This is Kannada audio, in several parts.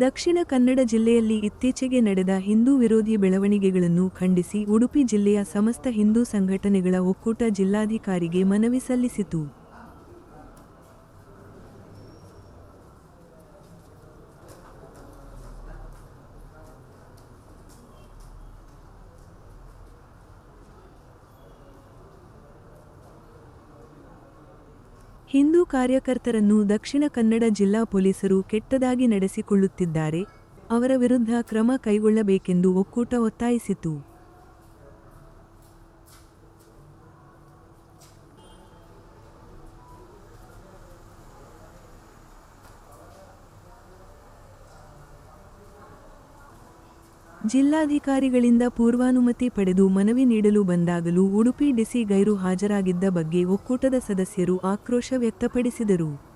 ದಕ್ಷಿಣ ಕನ್ನಡ ಜಿಲ್ಲೆಯಲ್ಲಿ ಇತ್ತೀಚೆಗೆ ನಡೆದ ಹಿಂದೂ ವಿರೋಧಿ ಬೆಳವಣಿಗೆಗಳನ್ನು ಖಂಡಿಸಿ ಉಡುಪಿ ಜಿಲ್ಲೆಯ ಸಮಸ್ತ ಹಿಂದೂ ಸಂಘಟನೆಗಳ ಒಕ್ಕೂಟ ಜಿಲ್ಲಾಧಿಕಾರಿಗೆ ಮನವಿ ಸಲ್ಲಿಸಿತು. ಹಿಂದೂ ಕಾರ್ಯಕರ್ತರನ್ನು ದಕ್ಷಿಣ ಕನ್ನಡ ಜಿಲ್ಲಾ ಪೊಲೀಸರು ಕೆಟ್ಟದಾಗಿ ನಡೆಸಿಕೊಳ್ಳುತ್ತಿದ್ದಾರೆ ಅವರ ವಿರುದ್ಧ ಕ್ರಮ ಕೈಗೊಳ್ಳಬೇಕೆಂದು ಒಕ್ಕೂಟ ಒತ್ತಾಯಿಸಿತು. ಜಿಲ್ಲಾಧಿಕಾರಿಗಳಿಂದ ಪೂರ್ವಾನುಮತಿ ಪಡೆದು ಮನವಿ ನೀಡಲು ಬಂದಾಗಲೂ ಉಡುಪಿ ಡಿಸಿ ಗೈರು ಹಾಜರಾಗಿದ್ದ ಬಗ್ಗೆ ಒಕ್ಕೂಟದ ಸದಸ್ಯರು ಆಕ್ರೋಶ ವ್ಯಕ್ತಪಡಿಸಿದರು.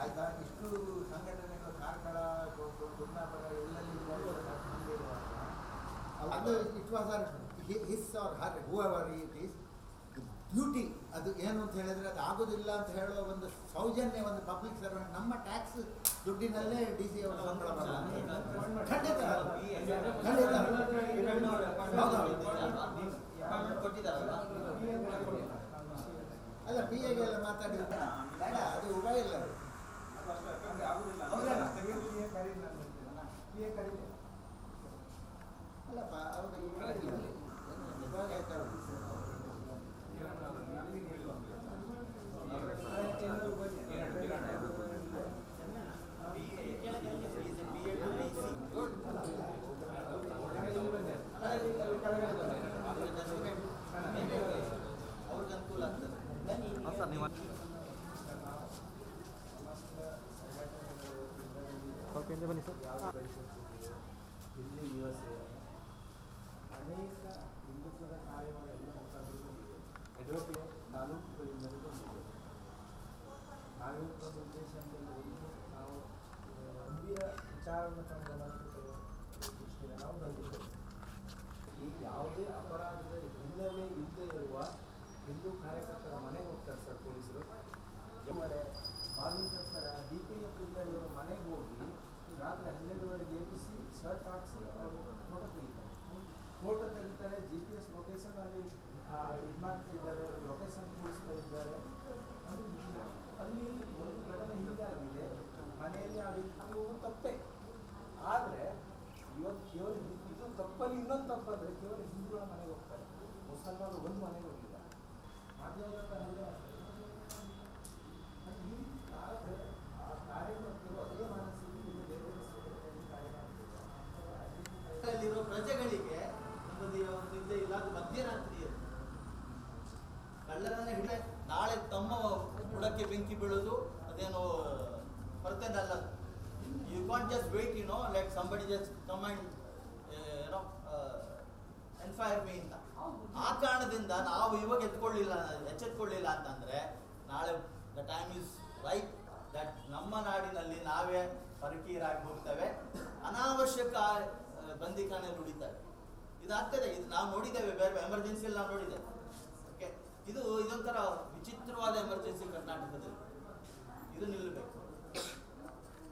ಆಯ್ತಾ? ಇಷ್ಟು ಸಂಘಟನೆಗಳು, ಕಾರ್ಕಳ ಕುಂದಾಪುರ ಎಲ್ಲೆಲ್ಲಿ ಅದು it was or his or her whoever it is beauty, ಅದು ಏನು ಅಂತ ಹೇಳಿದ್ರೆ ಅದು ಆಗೋದಿಲ್ಲ ಅಂತ ಹೇಳೋ ಒಂದು ಸೌಜನ್ಯ ಒಂದು ಪಬ್ಲಿಕ್ ಸರ್ವೆಂಟ್ ನಮ್ಮ ಟ್ಯಾಕ್ಸ್ ದುಡ್ಡಿನಲ್ಲೇ ಡಿ ಸಿ ಅವರ ಸಂಬಳ ಅಲ್ಲ ಪಿ ಎಗೆಲ್ಲ ಮಾತಾಡಿದ್ರೆ ಬೇಡ, ಅದು ಉಪಾಯ ಇಲ್ಲ ಅದು. ಅಲ್ಲಪ್ಪ ಅವ್ರಿಗೆ ಇವಾಗ ಇಲ್ಲ. ಇವಾಗ ಆಯ್ತಾ ಅವ್ರು. ಅವ್ರಿಗೆ ಅನುಕೂಲ ಆಗ್ತದೆ ಇಲ್ಲಿ ಯು ಎಸ್ ಎ ಅನೇಕ ಹಿಂದುತ್ವದ ಕಾರ್ಯಗಳನ್ನು ಎಡವಟ್ಟಿಗೆ ತಾಲೂಕುಗಳಿಂದಲೂ ಬಂದಿದೆ ನಾವಿರುವ ಉದ್ದೇಶದಲ್ಲಿ ಒಂದು ನಾವು ಅಂಬಿಯ ವಿಚಾರವನ್ನು ದೃಷ್ಟಿಯಿಂದ ನಾವು ಬಂದಿದ್ದೇವೆ ಈ ಯಾವುದೇ ಅಪರಾಧದ ಹಿನ್ನೆಲೆ ಇಲ್ಲದೆ ಇರುವ ಹಿಂದೂ ಕಾರ್ಯಕರ್ತರ ಮನೆಗೆ ಹೋಗ್ತಾರೆ ಸರ್ ಪೊಲೀಸರು ಮನೆ ಬಾಲಿಕರ್ತರ ಡಿ ಪಿ ಎಫ್ ಇವರ ಮನೆಗೆ ಹೋಗಿ ರಾತ್ರಿ ಹನ್ನೆರಡುವರೆಗೆ ಎಬ್ಬಿಸಿ ಶರ್ಟ್ ಹಾಕಿಸಿ ಅವರು ಫೋಟೋ ತೆಗಿತಾರೆ ತೆಗಿತಾರೆ ಜಿ ಪಿ ಎಸ್ ಲೊಕೇಶನ್ ಅಲ್ಲಿ ಇದು ಮಾಡ್ತಿದ್ದಾರೆ ಲೊಕೇಶನ್ ಕೂಡಿಸ್ತಾ ಇದ್ದಾರೆ. ಅದು. ಅಲ್ಲಿ ಒಂದು ಘಟನೆ ಹೀಗಾಗಿದೆ ಮನೆಯಲ್ಲಿ ಆ ವ್ಯಕ್ತಿ ತಪ್ಪೆ. ಆದರೆ, ಇವತ್ತು ಕೇವಲ ಇದು ತಪ್ಪಲ್ಲಿ ಇನ್ನೊಂದು ತಪ್ಪಾದ್ರೆ ಕೇವಲ ಹಿಂದೂಗಳ ಮನೆಗೆ ಹೋಗ್ತಾರೆ. ಮುಸಲ್ಮಾನರು ಒಂದು ಮನೆಗೆ ಹೋಗಿಲ್ಲ. ಆದರೆ ಆ ಕಾರ್ಯಕರ್ತರು ಅದೇ ಮನಸ್ಥಿತಿಯಲ್ಲಿ ಬೇರೆ ಬೇರೆ ಪ್ರಜೆಗಳಿಗೆ ನೆಮ್ಮದಿಯ ಒಂದು ಇದ್ದೇ ಇಲ್ಲ ಅದು ಮಧ್ಯರಾತ್ರಿ ಅದು. ಕಳ್ಳರನ್ನ ಹಿಡಿದ ನಾಳೆ ತಮ್ಮ ಬುಡಕ್ಕೆ ಬೆಂಕಿ ಬೀಳೋದು, ಅದೇನೋ ಬರ್ತದಲ್ಲ you can't just wait you know like somebody just come and ಏನೋ ಎನ್ಫೈರ್ ಮೀ ಅಂತ. ಆ ಕಾರಣದಿಂದ ನಾವು ಇವಾಗ ಎತ್ಕೊಳ್ಳಿಲ್ಲ, ಎಚ್ಚೆತ್ಕೊಳ್ಳಿಲ್ಲ ಅಂತಂದ್ರೆ ನಾಳೆ the time is right that ನಮ್ಮ ನಾಡಿನಲ್ಲಿ ನಾವೇ ಪರಕೀರಾಗಿ ಹೋಗ್ತೇವೆ ಅನಾವಶ್ಯಕ ಬಂದಿಕಾನೆ ಬಂದಿಖಾನೆ ನುಡಿತಾರೆ ಇದಾಗ್ತದೆ, ಇದು ನಾವು ನೋಡಿದ್ದೇವೆ, ಬೇರೆ ಎಮರ್ಜೆನ್ಸಿಯಲ್ಲಿ ನಾವು ನೋಡಿದ್ದೇವೆ. ಇದು ಇದೊಂಥರ ವಿಚಿತ್ರವಾದ ಎಮರ್ಜೆನ್ಸಿ ಕರ್ನಾಟಕದಲ್ಲಿ. ಇದು ನಿಲ್ಲಬೇಕು.